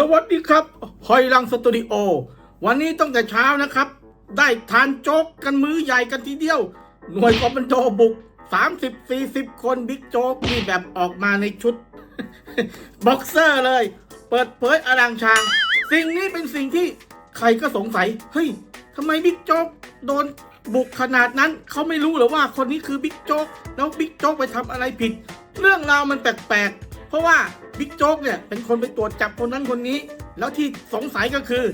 สวัสดีครับหอยลังสตูดิโอ วันนี้ต้องแต่เช้านะครับ ได้ทานโจ๊กกันมื้อใหญ่กันทีเดียว หน่วยคอมมานโดบุก 30-40 คนบิ๊กโจ๊กนี่แบบออกมาในชุด บ็อกเซอร์เลย เปิดเผยอลังชาง สิ่งนี้เป็นสิ่งที่ใครก็สงสัย เฮ้ยทำไมบิ๊กโจ๊กโดนบุกขนาดนั้นเขาไม่รู้หรือว่าคนนี้คือบิ๊กโจ๊กแล้วบิ๊กโจ๊กไปทำอะไรผิด เรื่องราวมันแปลกๆเพราะว่า บิ๊กโจ๊กเนี่ยเป็นคนไปตรวจจับคนนั้นคนนี้ แล้วที่สงสัยก็คือ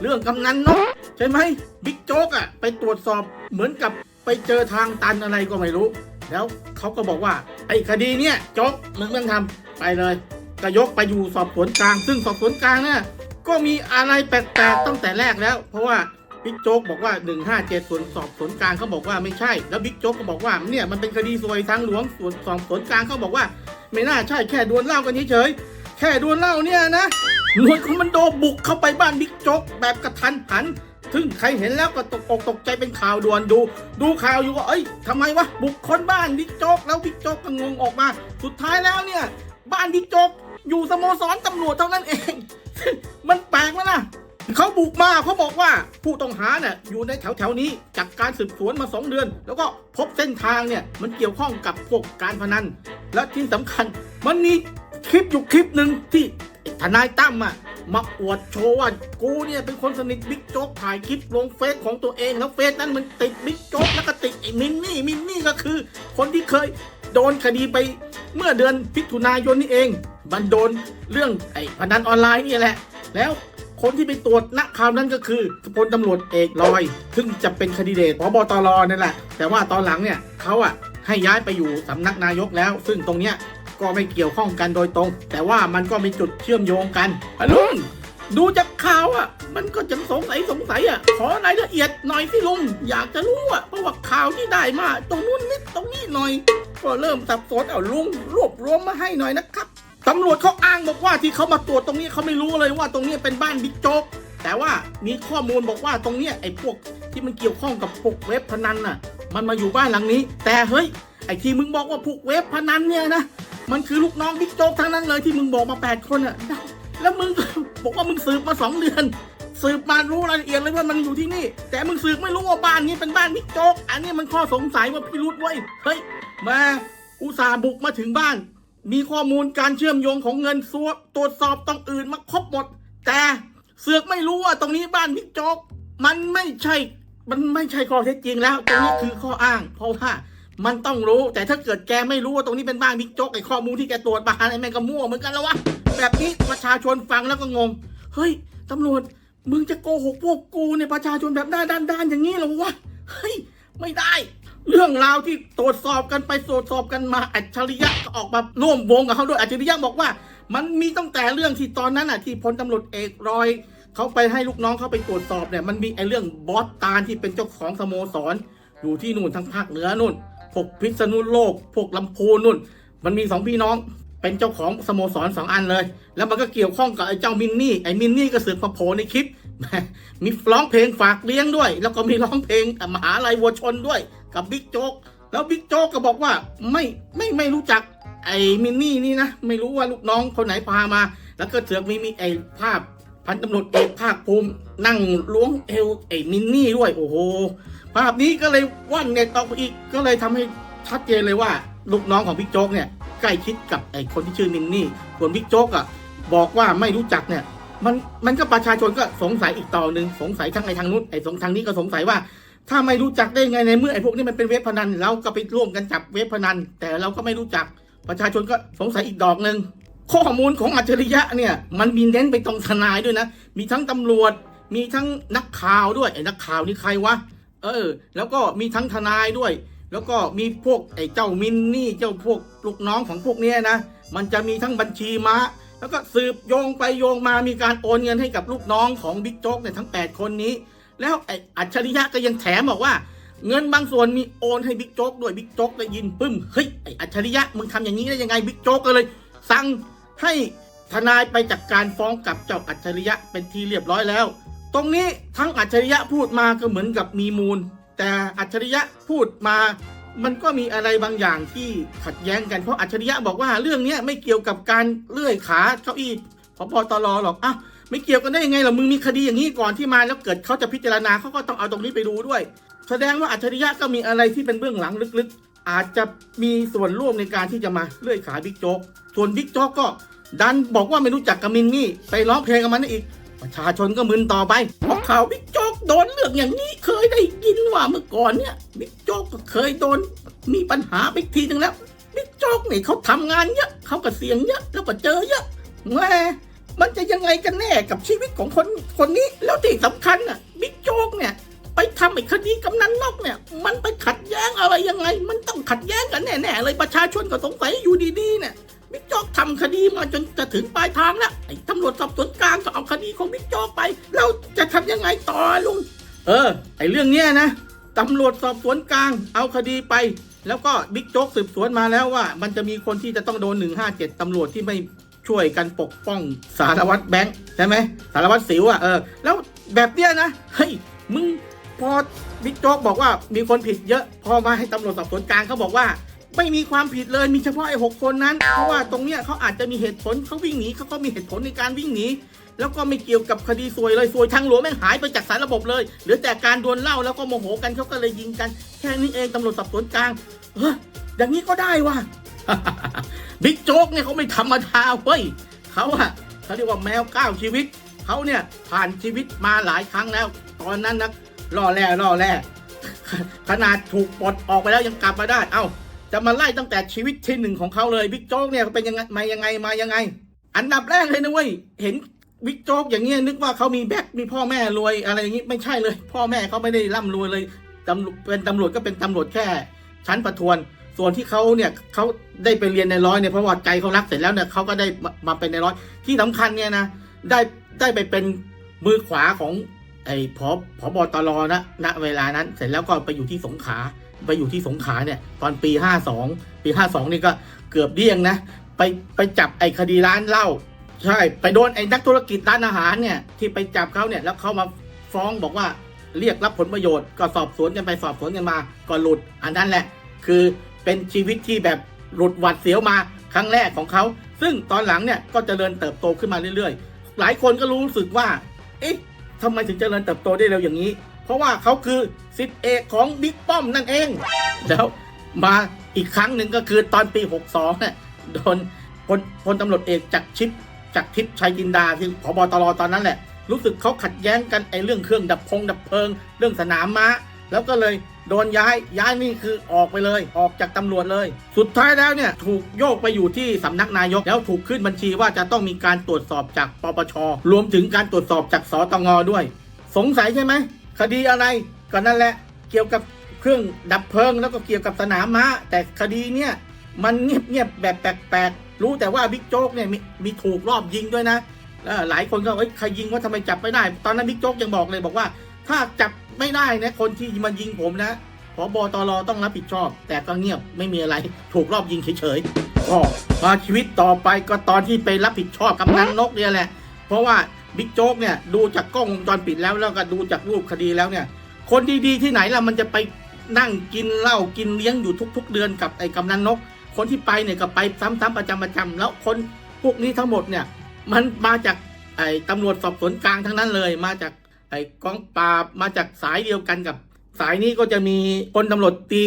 เรื่องกำนันนกใช่ไหมบิ๊กโจ๊กอะไปตรวจสอบเหมือนกับไปเจอทางตันอะไรก็ไม่รู้ แล้วเขาก็บอกว่าไอ้คดีเนี่ยโจ๊กมึงต้องทำไปเลยก็ยกไปอยู่สอบสวนกลาง ซึ่งสอบสวนกลางเนี่ยก็มีอะไรแปลกๆตั้งแต่แรกแล้ว เพราะว่า บิ๊กโจ๊กบอกว่า 157 ส่วนสอบสวนกลางเขาบอกว่าไม่ใช่ แล้วบิ๊กโจ๊กก็บอกว่าเนี่ยมันเป็นคดีสวยทางหลวงส่วนสอบสวนกลางเขาบอกว่า ไม่น่าใช่แค่ดวลเหล้ากันเฉยๆแค่ดวลเหล้าเนี่ยนะหน่วยคอมมานโดบุกเข้าไปบ้านบิ๊กโจ๊กแบบกระทันหันซึ่งใครเห็นแล้วก็ตกอกตกใจเป็นข่าวด่วนดู ดูข่าวอยู่ว่าเอ้ยทำไมวะบุกคนบ้านบิ๊กโจ๊กแล้วบิ๊กโจ๊กก็งงออกมา สุดท้ายแล้วเนี่ย บ้านบิ๊กโจ๊กอยู่สโมสรตำรวจเท่านั้นเอง มันแปลกแล้วนะ เขาบุกมาเขาบอกว่าผู้ต้องหาเนี่ยอยู่ในแถวแถวนี้จากการสืบสวนมาสองเดือน แล้วก็พบเส้นทางเนี่ยมันเกี่ยวข้องกับพวกการพนัน และที่สำคัญ มันมีคลิปอยู่คลิปหนึ่งที่ทนายตั้มอะมาอวดโชว์ว่ากูเนี่ยเป็นคนสนิทบิ๊กโจ๊กถ่ายคลิปลงเฟซของตัวเองแล้วเฟซนั้นมันติดบิ๊กโจ๊กแล้วก็ติดไอ้มินนี่มินนี่ก็คือ คนที่เคยโดนคดีไปเมื่อเดือนพิถุนายนนี่เอง มันโดนเรื่องไอ้พนันออนไลน์นี่แหละ แล้ว คนที่ไปตรวจณข่าวนั้นก็คือพลตำรวจเอกลอย ซึ่งจะเป็นคดีเดตพบตรนั่นแหละ แต่ว่าตอนหลังเนี่ยเขาอะให้ย้ายไปอยู่สำนักนายกแล้ว ซึ่งตรงเนี้ยก็ไม่เกี่ยวข้องกันโดยตรง แต่ว่ามันก็มีจุดเชื่อมโยงกันอลุงดูจากข่าวอะ มันก็จะสงสัยสงสัยอะ ขอรายละเอียดหน่อยสิลุง อยากจะรู้อะ เพราะว่าข่าวที่ได้มา ตรงนู้นนิดตรงนี้หน่อย ก็เริ่มสับสนเอาลุงรวบรวมมาให้หน่อยนะครับ ตำรวจเขาอ้างบอกว่าที่เขามาตรวจตรงนี้เขาไม่รู้เลยว่าตรงนี้เป็นบ้านบิ๊กโจ๊กแต่ว่ามีข้อมูลบอกว่าตรงเนี้ยไอ้พวกที่มันเกี่ยวข้องกับพวกเว็บพนันน่ะ มันมาอยู่บ้านหลังนี้ แต่เฮ้ยไอ้ที่มึงบอกว่าพวกเว็บพนันเนี่ยนะมันคือลูกน้องบิ๊กโจ๊กทั้งนั้นเลยที่มึงบอกมาแปดคนอะแล้วมึงบอกว่ามึงสืบมาสองเดือน สืบมารู้รายละเอียดเลยว่ามันอยู่ที่นี่ แต่มึงสืบไม่รู้ว่าบ้านนี้เป็นบ้านบิ๊กโจ๊กอันนี้มันข้อสงสัยว่าพิรุษเว้ยเฮ้ยมาอุตส่าห์บุกมาถึงบ้าน มีข้อมูลการเชื่อมโยงของเงินซัวตรวจสอบตรงอื่นมาครบหมด แต่เสือกไม่รู้ว่าตรงนี้บ้านบิ๊กจ๊กมันไม่ใช่ มันไม่ใช่ข้อเท็จจริงแล้ว ตรงนี้คือข้ออ้าง เพราะว่ามันต้องรู้ แต่ถ้าเกิดแกไม่รู้ว่าตรงนี้เป็นบ้านบิ๊กจ๊กไอ้ข้อมูลที่แกตรวจมาไอ้แม่งก็มั่วเหมือนกันแล้ววะแบบนี้ประชาชนฟังแล้วก็งง เฮ้ยตำรวจมึงจะโกหกพวกกูเนี่ยประชาชนแบบหน้าด้านๆอย่างนี้เหรอวะเฮ้ยไม่ได้ เรื่องราวที่ตรวจสอบกันไปตรวจสอบกันมาอัจฉริยะก็ออกมาร่วมวงกับเขาด้วยอัจฉริยะบอกว่า มันมีตั้งแต่เรื่องที่ตอนนั้นอะที่พลตำรวจเอกรอยเขาไปให้ลูกน้องเขาไปตรวจสอบเนี่ยมันมีไอ้เรื่องบอสตาลที่เป็นเจ้าของสโมสร อยู่ที่นู่นทั้งภาคเหนือนู่นพวกพิษณุโลกพวกลำพูนนู่น มันมีสองพี่น้องเป็นเจ้าของสโมสรสองอันเลย แล้วมันก็เกี่ยวข้องกับไอ้เจ้ามินนี่ไอ้มินนี่ก็เสือกมาโผล่ในคลิป มีร้องเพลงฝากเลี้ยงด้วย แล้วก็มีร้องเพลงมหาลัยวัวชนด้วยกับบิ๊กโจ๊กแล้วบิ๊กโจ๊กก็บอกว่าไม่ไม่ไม่รู้จักไอ้มินนี่นี่นะ ไม่รู้ว่าลูกน้องคนไหนพามา แล้วก็เสือกมีมีไอ้ภาพพันตำรวจเอกภาคภูมินั่งล้วงเอวไอ้มินนี่ด้วยโอ้โห ภาพนี้ก็เลยว่อนเน็ตออกไปอีกก็เลยทำให้ชัดเจนเลยว่า ลูกน้องของบิ๊กโจ๊กเนี่ยใกล้ชิดกับไอ้คนที่ชื่อมินนี่ส่วนบิ๊กโจ๊กอะบอกว่าไม่รู้จักเนี่ย มันมันก็ประชาชนก็สงสัยอีกต่อหนึ่งสงสัยทั้งไอ้ทางนู้นไอ้สงทางนี้ก็สงสัยว่า ถ้าไม่รู้จักได้ไงในเมื่อไอ้พวกนี้มันเป็นเว็บพนันเราก็ไปร่วมกันจับเว็บพนัน แต่เราก็ไม่รู้จักประชาชนก็สงสัยอีกดอกหนึ่งข้อมูลของอัจฉริยะเนี่ยมันมีเน้นไปตรงทนายด้วยนะ มีทั้งตำรวจ มีทั้งนักข่าวด้วยไอ้นักข่าวนี่ใครวะเออ แล้วก็มีทั้งทนายด้วย แล้วก็มีพวกไอ้เจ้ามินนี่เจ้าพวกลูกน้องของพวกเนี้ยนะมันจะมีทั้งบัญชีม้า แล้วก็สืบโยงไปโยงมามีการโอนเงินให้กับลูกน้องของบิ๊กโจ๊กเนี่ยทั้ง 8 คนนี้ แล้วไอ้อัจฉริยะก็ยังแถมบอกว่า เงินบางส่วนมีโอนให้บิ๊กโจ๊กด้วยบิ๊กโจ๊กได้ยินปึ้มเฮ้ยไอ้อัจฉริยะมึงทำอย่างนี้ได้ยังไงบิ๊กโจ๊กก็เลย สั่งให้ทนายไปจัดการฟ้องกับเจ้าอัจฉริยะเป็นที่เรียบร้อยแล้ว ตรงนี้ทั้งอัจฉริยะพูดมาก็เหมือนกับมีมูล แต่อัจฉริยะพูดมา มันก็มีอะไรบางอย่างที่ขัดแย้งกันเพราะอัจฉริยะบอกว่าเรื่องนี้ไม่เกี่ยวกับการเลื่อยขาเก้าอี้พบตรหรอกอ้าวไม่เกี่ยวกันได้ยังไงหรอมึงมีคดีอย่างนี้ก่อนที่มาแล้วเกิดเขาจะพิจารณาเขาก็ต้องเอาตรงนี้ไปดูด้วย แสดงว่าอัจฉริยะก็มีอะไรที่เป็นเบื้องหลังลึกๆ อาจจะมีส่วนร่วมในการที่จะมาเลื่อยขาบิ๊กโจ๊กส่วนบิ๊กโจ๊กก็ดันบอกว่าไม่รู้จักกับมินนี่ไปร้องเพลงกับมันอีก ประชาชนก็มึนต่อไปเพราะข่าวบิ๊กโจ๊กโดนเรื่องอย่างนี้เคยได้ยินว่าเมื่อก่อนเนี่ยบิ๊กโจ๊กก็เคยโดนมีปัญหาไปทีนึงแล้วบิ๊กโจ๊กนี่เขาทำงานเยอะเขาก็เสี่ยงเยอะแล้วก็เจอเยอะแม่มันจะยังไงกันแน่กับชีวิตของคนคนนี้แล้วที่สำคัญอะบิ๊กโจ๊กเนี่ยไปทำไอ้คดีกำนันนกเนี่ย มันไปขัดแย้งอะไรยังไง มันต้องขัดแย้งกันแน่ๆเลยประชาชนก็สงสัยอยู่ดีๆเนี่ย บิ๊กโจ๊กทำคดีมาจนจะถึงปลายทางแล้วไอ้ตำรวจสอบสวนกลางก็เอาคดีของบิ๊กโจ๊กไป เราจะทำยังไงต่อลุง เออ ไอ้เรื่องเนี้ยนะตำรวจสอบสวนกลางเอาคดีไป แล้วก็บิ๊กโจ๊กสืบสวนมาแล้วว่า มันจะมีคนที่จะต้องโดน 157ตำรวจที่ไม่ช่วยกันปกป้องสารวัตรแบงค์ใช่ไหมสารวัตรสิวอะเออแล้วแบบเนี้ยนะเฮ้ยมึงพอบิ๊กโจ๊กบอกว่ามีคนผิดเยอะ พอมาให้ตำรวจสอบสวนกลางเขาบอกว่า ไม่มีความผิดเลยมีเฉพาะไอ้หกคนนั้น เพราะว่าตรงเนี้ยเขาอาจจะมีเหตุผลเขาวิ่งหนีเขาก็มีเหตุผลในการวิ่งหนีแล้วก็ไม่เกี่ยวกับคดีซวยเลยซวยทางหลวงแม่งหายไปจากสารระบบเลยเหลือแต่การดวลเหล้าแล้วก็โมโหกันเขาก็เลยยิงกัน แค่นี้เองตำรวจสอบสวนกลางเฮ้ยอย่างนี้ก็ได้ว่ะบิ๊กโจ๊กเนี่ยเขาไม่ธรรมดาเว้ยเขาอะเขาเรียกว่าแมวก้าวชีวิตเขาเนี่ยผ่านชีวิตมาหลายครั้งแล้ว ตอนนั้นนะล่อแร่ล่อแร่ขนาดถูกปลดออกไปแล้วยังกลับมาได้ เอ้า จะมาไล่ตั้งแต่ชีวิตที่หนึ่งของเขาเลยบิ๊กโจ๊กเนี่ยเป็นยังไงมายังไงมายังไง อันดับแรกเลยนะเว้ยเห็นบิ๊กโจ๊กอย่างเงี้ยนึกว่าเขามีแบ็คมีพ่อแม่รวยอะไรอย่างงี้ไม่ใช่เลย พ่อแม่เขาไม่ได้ร่ำรวยเลยตำเป็นตำรวจก็เป็นตำรวจแค่ ชั้นประทวน ส่วนที่เขาเนี่ยเขาได้ไปเรียนในร้อยเนี่ยเพราะว่าใจเขารักเสร็จแล้วเนี่ยเขาก็ได้มาเป็นในร้อยที่สำคัญเนี่ยนะได้ได้ไปเป็นมือขวาของไอ้พอพอบอตรนะณเวลานั้น เสร็จแล้วก็ไปอยู่ที่สงขลา ไปอยู่ที่สงขลาเนี่ยตอนปี52ปี52นี่ก็เกือบเดี้ยงนะ ไปไปจับไอ้คดีร้านเหล้าใช่ ไปโดนไอ้นักธุรกิจร้านอาหารเนี่ยที่ไปจับเขาเนี่ยแล้วเขามาฟ้องบอกว่าเรียกรับผลประโยชน์ก็สอบสวนกันไปสอบสวนกันมาก็หลุด อันนั้นแหละ คือเป็นชีวิตที่แบบหลุดหวัดเสียวมาครั้งแรกของเขา ซึ่งตอนหลังเนี่ยก็เจริญเติบโตขึ้นมาเรื่อยๆ หลายคนก็รู้สึกว่า เอ๊ะทำไมถึงเจริญเติบโตได้เร็วอย่างนี้ ราะว่าเขาคือสิทธิเอกของบิ๊กป้อมนั่นเอง แล้วมาอีกครั้งหนึ่งก็คือตอนปี 62เนี่ยโดนพลพลตำรวจเอกจากชิปจากทิพย์ชัยจินดาที่พบตรตอนนั้นแหละ รู้สึกเขาขัดแย้งกันไอ้เรื่องเครื่องดับพงดับเพลิง เรื่องสนามม้า แล้วก็เลยโดนย้ายย้ายนี่คือออกไปเลย ออกจากตำรวจเลย สุดท้ายแล้วเนี่ยถูกโยกไปอยู่ที่สำนักนายก แล้วถูกขึ้นบัญชีว่าจะต้องมีการตรวจสอบจากปปชรวมถึงการตรวจสอบจากสตงด้วย สงสัยใช่ไหม คดีอะไรก็นั่นแหละเกี่ยวกับเครื่องดับเพลิงแล้วก็เกี่ยวกับสนามม้าแต่คดีเนี่ยมันเงียบๆแบบแปลกๆรู้แต่ว่าบิ๊กโจ๊กเนี่ยมีมีถูกรอบยิงด้วยนะแล้วหลายคนก็เอ้ยใครยิงว่าทำไมจับไม่ได้ ตอนนั้นบิ๊กโจ๊กยังบอกเลยบอกว่า ถ้าจับไม่ได้นะคนที่มายิงผมนะพบตรต้องรับผิดชอบ แต่ก็เงียบไม่มีอะไรถูกรอบยิงเฉยๆก็มาชีวิตต่อไปก็ตอนที่ไปรับผิดชอบกำนันนกเนี่ยแหละ เพราะว่า บิ๊กโจ๊กเนี่ยดูจากกล้องวงจรปิดแล้วแล้วก็ดูจากรูปคดีแล้วเนี่ย คนดีๆที่ไหนล่ะมันจะไปนั่งกินเหล้ากินเลี้ยงอยู่ทุก ๆ เดือนกับไอ้กำนันนก คนที่ไปเนี่ยก็ไปซ้ำๆประจำประจำแล้วคนพวกนี้ทั้งหมดเนี่ยมันมาจากไอ้ตำรวจสอบสวนกลางทั้งนั้นเลย มาจากไอ้กองปราบมาจากสายเดียวกันกับ สายนี้ก็จะมีพลตำรวจตี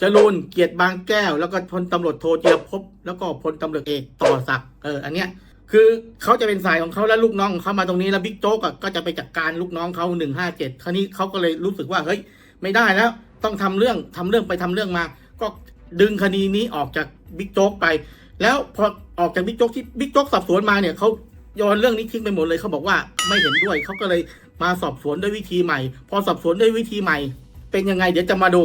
จรูนเกียรติบางแก้ว แล้วก็พลตำรวจโทเจียภพแล้วก็พลตำรวจเอกต่อศักดิ์เอออันเนี้ย คือเขาจะเป็นสายของเขาแล้วลูกน้องของเขามาตรงนี้แล้วบิ๊กโจ๊กก็จะไปจัดการลูกน้องเขาหนึ่งห้าเจ็ดคราวนี้เขาก็เลยรู้สึกว่าเฮ้ยไม่ได้แล้ว ต้องทำเรื่องทำเรื่องไปทำเรื่องมา ก็ดึงคดีนี้ออกจากบิ๊กโจ๊กไป แล้วพอออกจากบิ๊กโจ๊กที่บิ๊กโจ๊กสอบสวนมาเนี่ยเขาโยนเรื่องนี้ทิ้งไปหมดเลยเขาบอกว่าไม่เห็นด้วยเขาก็เลยมาสอบสวนด้วยวิธีใหม่ พอสอบสวนด้วยวิธีใหม่ เป็นยังไงเดี๋ยวจะมาดู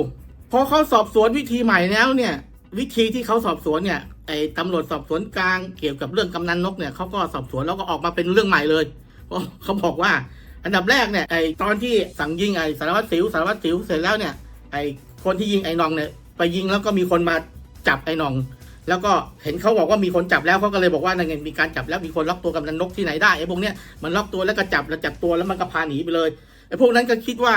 พอเขาสอบสวนวิธีใหม่แล้วเนี่ย วิธีที่เขาสอบสวนเนี่ย ไอ้ตำรวจสอบสวนกลางเกี่ยวกับเรื่องกำนันนกเนี่ยเขาก็สอบสวนแล้วก็ออกมาเป็นเรื่องใหม่เลยเพราะเขาบอกว่าอันดับแรกเนี่ยไอ้ตอนที่สั่งยิงไอ้สารวัตรสิวสารวัตรสิวเสร็จแล้วเนี่ยไอ้คนที่ยิงไอ้นองเนี่ยไปยิงแล้วก็มีคนมาจับไอ้นอง แล้วก็เห็นเขาบอกว่ามีคนจับแล้วเขาก็เลยบอกว่านั่นไงมีการจับแล้วมีคนล็อกตัวกำนันนกที่ไหนได้ไอ้พวกเนี้ยมันล็อกตัวแล้วก็จับแล้วจับตัวแล้วมันก็พาหนีไปเลยไอ้พวกนั้นก็คิดว่า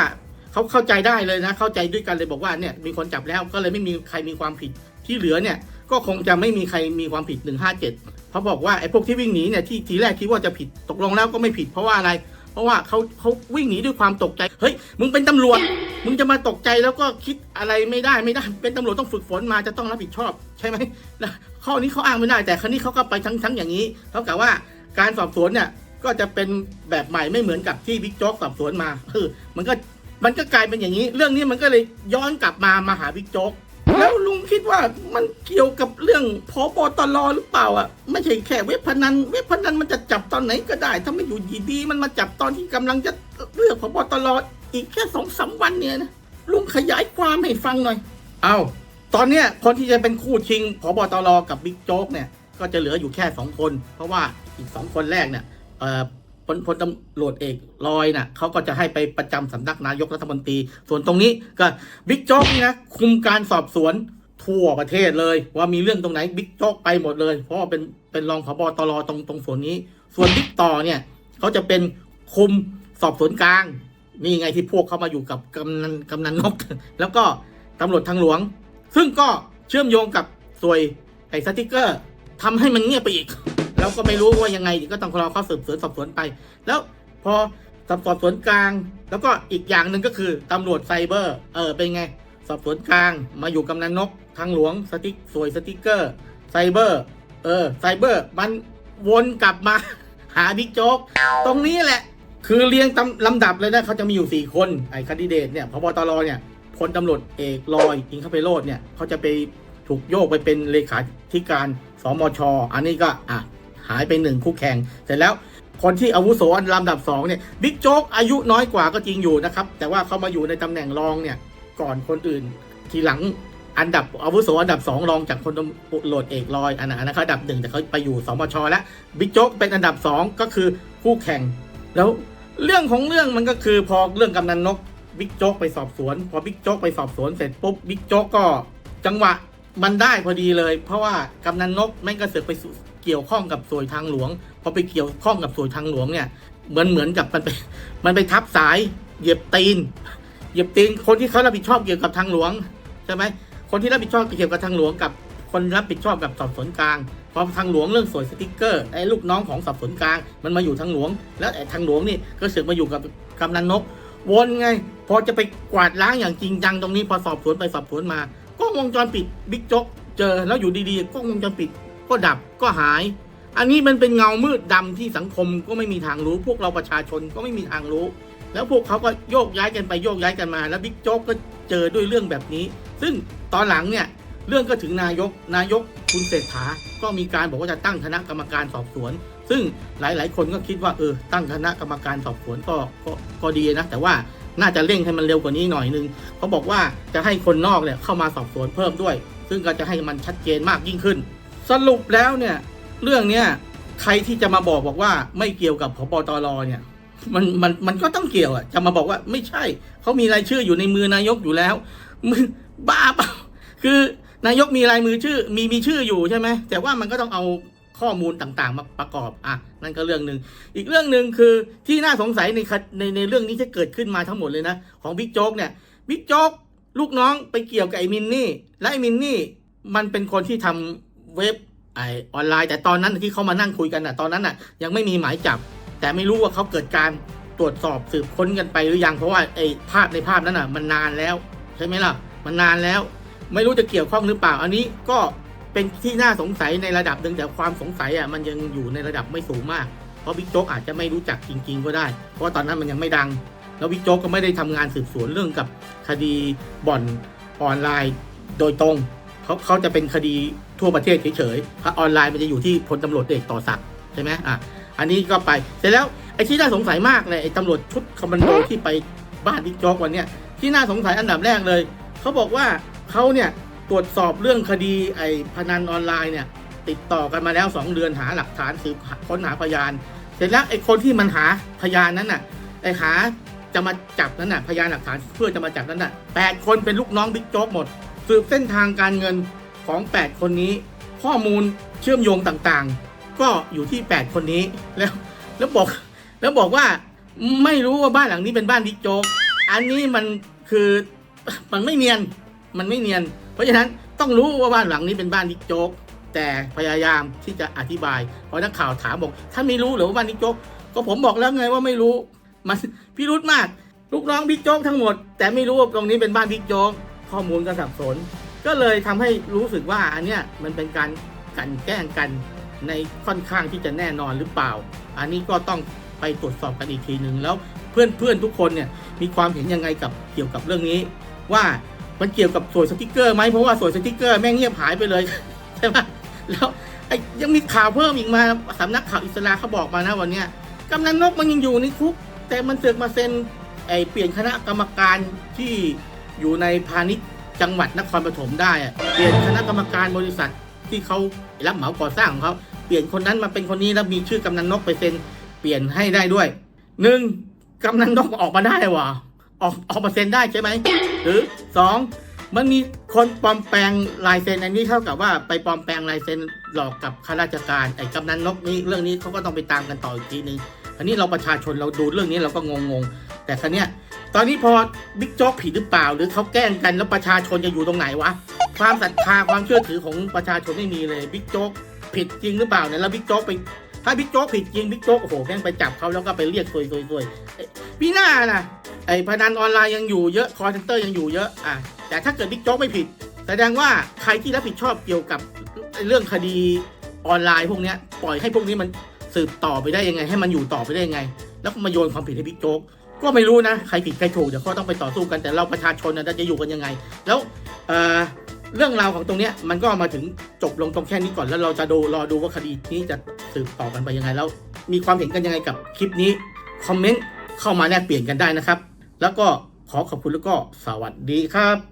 เขาเข้าใจได้เลยนะเข้าใจด้วยกันเลยบอกว่าเนี่ยมีคนจับแล้วก็เลยไม่มีใครมีความผิดที่เหลือเนี่ย ก็คงจะไม่มีใครมีความผิด 157เขาบอกว่าไอ้พวกที่วิ่งหนีเนี่ยที่ทีแรกคิดว่าจะผิดตกลงแล้วก็ไม่ผิดเพราะว่าอะไร เพราะว่าเขาเขาวิ่งหนีด้วยความตกใจ เฮ้ย มึงเป็นตำรวจ มึงจะมาตกใจแล้วก็คิดอะไรไม่ได้ไม่ได้ เป็นตำรวจต้องฝึกฝนมาจะต้องรับผิดชอบใช่ไหมนะข้อนี้เขาอ้างไม่ได้ แต่ครั้นี้เขาก็ไปทั้งทั้งอย่างนี้เท่ากับว่าการสอบสวนเนี่ยก็จะเป็นแบบใหม่ไม่เหมือนกับที่บิ๊กโจ๊กสอบสวนมาเออมันก็มันก็กลายเป็นอย่างนี้ เรื่องนี้มันก็เลยย้อนกลับมามาหาบิ๊กโจ๊ก แล้วลุงคิดว่ามันเกี่ยวกับเรื่องพบตรหรือเปล่าอะไม่ใช่แค่เว็บพนันเว็บพนันมันจะจับตอนไหนก็ได้ ถ้าไม่อยู่ดีๆมันมาจับตอนที่กำลังจะเลือกพบตรอีกแค่สองสามวันเนี่ยนะลุงขยายความให้ฟังหน่อย เอาตอนเนี้ยคนที่จะเป็นคู่ชิงพบตรกับบิ๊กโจ๊กเนี่ย ก็จะเหลืออยู่แค่สองคน เพราะว่าอีกสองคนแรกเนี่ยเอ่อ ลพลตำรวจเอกลอยน่ะเขาก็จะให้ไปประจำสำนักนายกรัฐมนตรี ส่วนตรงนี้ก็บิ๊กโจ๊กนี่นะคุมการสอบสวนทั่วประเทศเลย ว่ามีเรื่องตรงไหนบิ๊กโจ๊กไปหมดเลย เพราะว่าเป็นเป็นรองผบตรตรงตรงส่วนนี้ ส่วนบิ๊กต่อเนี่ยเขาจะเป็นคุมสอบสวนกลางนี่ไงที่พวกเขามาอยู่กับกำนันกำนันนกแล้วก็ตำรวจทางหลวง ซึ่งก็เชื่อมโยงกับสวยไอ้สติกเกอร์ทำให้มันเงียบไปอีก ก็ไม่รู้ว่ายังไงก็ต้องรอเขาสืบสวนสอบสวนไป แล้วพอสอบสอบสวนกลาง แล้วก็อีกอย่างหนึ่งก็คือตำรวจไซเบอร์ เออเป็นไง สอบสวนกลางมาอยู่กำนันนกทางหลวงสติกสวยสติกเกอร์ไซเบอร์ เออไซเบอร์ มันวนกลับมาหาบิ๊กโจ๊กตรงนี้แหละ คือเรียงตำลำดับเลยนะเขาจะมีอยู่ 4 คนไอ้คันดิเดตเนี่ยพบตรเนี่ยพลตำรวจเอกลอยอิงคเพโรดเนี่ยเขาจะไปถูกโยกไปเป็นเลขาธิการสมช อันนี้ก็อะายไปหนึ่งคู่แข่งเสร็จแล้วคนที่อาวุโสอันลำดับสองเนี่ยบิ๊กโจ๊กอายุน้อยกว่าก็จริงอยู่นะครับ แต่ว่าเขามาอยู่ในตำแหน่งรองเนี่ยก่อนคนอื่น ทีหลังอันดับอาวุโสอันดับสองรองจากคนตำรวจเอกลอยอันนั้นนะครับอันดับหนึ่งแต่เขาไปอยู่สมชแล้วบิ๊กโจ๊กเป็นอันดับสองก็คือคู่แข่ง แล้วเรื่องของเรื่องมันก็คือพอเรื่องกำนันนกบิ๊กโจ๊กไปสอบสวน พอบิ๊กโจ๊กไปสอบสวนเสร็จปุ๊บบิ๊กโจ๊กก็จังหวะมันได้พอดีเลย เพราะว่ากำนันนกแม่งก็เสือกไปสู่ เกี่ยวข้องกับสวยทางหลวงพอไปเกี่ยวข้องกับสวยทางหลวงเนี่ยเหมือนเหมือนกับมันไปมันไปทับสายเหยียบตีนเหยียบตีนคนที่เขารับผิดชอบเกี่ยวกับทางหลวงใช่ไหมคนที่รับผิดชอบเกี่ยวกับทางหลวงกับคนรับผิดชอบกับสอบสวนกลางพอทางหลวงเรื่องสวยสติกเกอร์ไอ้ลูกน้องของสอบสวนกลาง มันมาอยู่ทางหลวง แล้วไอ้ทางหลวงนี่ก็เสือกมาอยู่กับกำนันนก วนไง พอจะไปกวาดล้างอย่างจริงจังตรงนี้พอสอบสวนไปสอบสวนมากล้องวงจรปิดบิ๊กโจ๊กเจอแล้วอยู่ดีๆกล้องวงจรปิด ก็ดับก็หาย อันนี้มันเป็นเงามืดดำที่สังคมก็ไม่มีทางรู้ พวกเราประชาชนก็ไม่มีทางรู้ แล้วพวกเขาก็โยกย้ายกันไปโยกย้ายกันมา แล้วบิ๊กโจ๊กก็เจอด้วยเรื่องแบบนี้ ซึ่งตอนหลังเนี่ยเรื่องก็ถึงนายก นายกคุณเศรษฐา ก็มีการบอกว่าจะตั้งคณะกรรมการสอบสวน ซึ่งหลาย ๆ คนก็คิดว่าเออตั้งคณะกรรมการสอบสวนก็ก็ก็ดีนะ แต่ว่าน่าจะเร่งให้มันเร็วกว่านี้หน่อยนึงเขาบอกว่าจะให้คนนอกเนี่ยเข้ามาสอบสวนเพิ่มด้วย ซึ่งก็จะให้มันชัดเจนมากยิ่งขึ้น สรุปแล้วเนี่ย เรื่องเนี้ยใครที่จะมาบอกบอกว่าไม่เกี่ยวกับพบตรเนี่ย มันมันมันก็ต้องเกี่ยวอะจะมาบอกว่าไม่ใช่เขามีรายชื่ออยู่ในมือนายกอยู่แล้วมึงบ้าเปล่าคือนายกมีลายมือชื่อมีมีชื่ออยู่ใช่ไหมแต่ว่ามันก็ต้องเอาข้อมูลต่างๆ มาประกอบอะนั่นก็เรื่องหนึ่งอีกเรื่องหนึ่งคือที่น่าสงสัยในคดในในเรื่องนี้ที่เกิดขึ้นมาทั้งหมดเลยนะของบิ๊กโจ๊กเนี่ยบิ๊กโจ๊กลูกน้องไปเกี่ยวกับไอ้มินนี่และไอ้มินนี่มันเป็นคนที่ทำ เว็บไอออนไลน์ แต่ตอนนั้นที่เขามานั่งคุยกันอะตอนนั้นอะยังไม่มีหมายจับ แต่ไม่รู้ว่าเขาเกิดการตรวจสอบสืบค้นกันไปหรือยังเพราะว่าไอ้ภาพในภาพนั้นอะมันนานแล้วใช่ไหมล่ะมันนานแล้ว ไม่รู้จะเกี่ยวข้องหรือเปล่า อันนี้ก็เป็นที่น่าสงสัยในระดับหนึ่งแต่ความสงสัยอะมันยังอยู่ในระดับไม่สูงมาก เพราะบิ๊กโจ๊กอาจจะไม่รู้จักจริง ๆ ก็ได้ เพราะว่าตอนนั้นมันยังไม่ดัง แล้วบิ๊กโจ๊กก็ไม่ได้ทำงานสืบสวนเรื่องกับคดีบ่อนออนไลน์โดยตรง เขาเขาจะเป็นคดีทั่วประเทศเฉยๆถ้าออนไลน์มันจะอยู่ที่พลตำรวจเอกต่อศักดิ์ใช่ไหมอะอันนี้ก็ไปเสร็จแล้วไอ้ที่น่าสงสัยมากเลยไอ้ตำรวจชุดคอมมานโดที่ไปบ้านบิ๊กจ๊อกวันเนี้ยที่น่าสงสัยอันดับแรกเลยเขาบอกว่าเขาเนี่ยตรวจสอบเรื่องคดีไอ้พนันออนไลน์เนี่ยติดต่อกันมาแล้ว 2 เดือนหาหลักฐานสืบค้นหาพยาน เสร็จแล้วไอ้คนที่มันหาพยานนั้นน่ะไอ้หาจะมาจับนั้นน่ะพยานหลักฐานเพื่อจะมาจับนั้นน่ะแปดคนเป็นลูกน้องบิ๊กโจ๊กหมด สืบเส้นทางการเงินของ 8 คนนี้ ข้อมูลเชื่อมโยงต่างๆ ก็อยู่ที่ 8 คนนี้แล้วแล้วบอกแล้วบอกว่าไม่รู้ว่าบ้านหลังนี้เป็นบ้านบิ๊กโจ๊กอันนี้มันคือมันไม่เนียนมันไม่เนียน เพราะฉะนั้นต้องรู้ว่าบ้านหลังนี้เป็นบ้านบิ๊กโจ๊กแต่พยายามที่จะอธิบายเพราะนักข่าวถามบอกท่านไม่รู้หรือว่าบ้านบิ๊กโจ๊กก็ผมบอกแล้วไงว่าไม่รู้มันพิรุธมาก ลูกน้องบิ๊กโจ๊กทั้งหมด แต่ไม่รู้ว่าตรงนี้เป็นบ้านบิ๊กโจ๊ก ข้อมูลก็สับสน ก็เลยทำให้รู้สึกว่าอันเนี้ยมันเป็นการกันแกล้งกันในค่อนข้างที่จะแน่นอนหรือเปล่า อันนี้ก็ต้องไปตรวจสอบกันอีกทีหนึ่งแล้วเพื่อนเพื่อนๆทุกคนเนี่ยมีความเห็นยังไงกับเกี่ยวกับเรื่องนี้ ว่ามันเกี่ยวกับสวยสติกเกอร์ไหมเพราะว่าสวยสติกเกอร์แม่งเงียบหายไปเลยใช่ไหมแล้วยังมีข่าวเพิ่มอีกมาสำนักข่าวอิสราเขาบอกมานะวันเนี้ยกำนันนกมันยังอยู่ในคุกแต่มันเสือกมาเซ็นไอเปลี่ยนคณะกรรมการที่ อยู่ในพาณิชย์จังหวัดนครปฐมได้เปลี่ยนคณะกรรมการบริษัทที่เขารับเหมาก่อสร้างของเขาเปลี่ยนคนนั้นมาเป็นคนนี้แล้วมีชื่อกำนันนกไปเซ็นเปลี่ยนให้ได้ด้วยหนึ่งกำนันนกออกมาได้วะออกออกมาเซ็นได้ใช่ไหมหรือสองมันมีคนปลอมแปลงลายเซ็นอันนี้เท่ากับว่าไปปลอมแปลงลายเซ็นหลอกกับข้าราชการไอ้กำนันนกนี่เรื่องนี้เขาก็ต้องไปตามกันต่ออีกทีนึงอันนี้เราประชาชนเราดูเรื่องนี้เราก็งงๆแต่ครั้เนี้ย ตอนนี้พอบิ๊กโจ๊กผิดหรือเปล่า หรือเขาแกล้งกันแล้วประชาชนจะอยู่ตรงไหนวะ ความศรัทธาความเชื่อถือของประชาชนไม่มีเลยบิ๊กโจ๊กผิดจริงหรือเปล่าเนี่ยแล้วบิ๊กโจ๊กไปถ้าบิ๊กโจ๊กผิดจริงบิ๊กโจ๊กโอ้โหแม่งไปจับเขาแล้วก็ไปเรียกซวยซวยซวยเอ้ยพี่หน้าน่ะไอ้พนันออนไลน์ยังอยู่เยอะคอร์เซนเตอร์ยังอยู่เยอะอะแต่ถ้าเกิดบิ๊กโจ๊กไม่ผิด แสดงว่าใครที่รับผิดชอบเกี่ยวกับเรื่องคดีออนไลน์พวกนี้ปล่อยให้พวกนี้มันสืบต่อไปได้ยังไง ให้มันอยู่ต่อไปได้ยังไง แล้วมาโยนความผิดให้บิ๊กโจ๊ก ก็ไม่รู้นะใครผิดใครถูกเดี๋ยวเขาต้องไปต่อสู้กันแต่เราประชาชนนะจะอยู่กันยังไง แล้วเเรื่องราวของตรงเนี้ยมันก็มาถึงจบลงตรงแค่นี้ก่อนแล้วเราจะดูรอดูว่าคดีนี้จะสืบต่อกันไปยังไง แล้วมีความเห็นกันยังไงกับคลิปนี้คอมเมนต์เข้ามาแลกเปลี่ยนกันได้นะครับ แล้วก็ขอขอบคุณแล้วก็สวัสดีครับ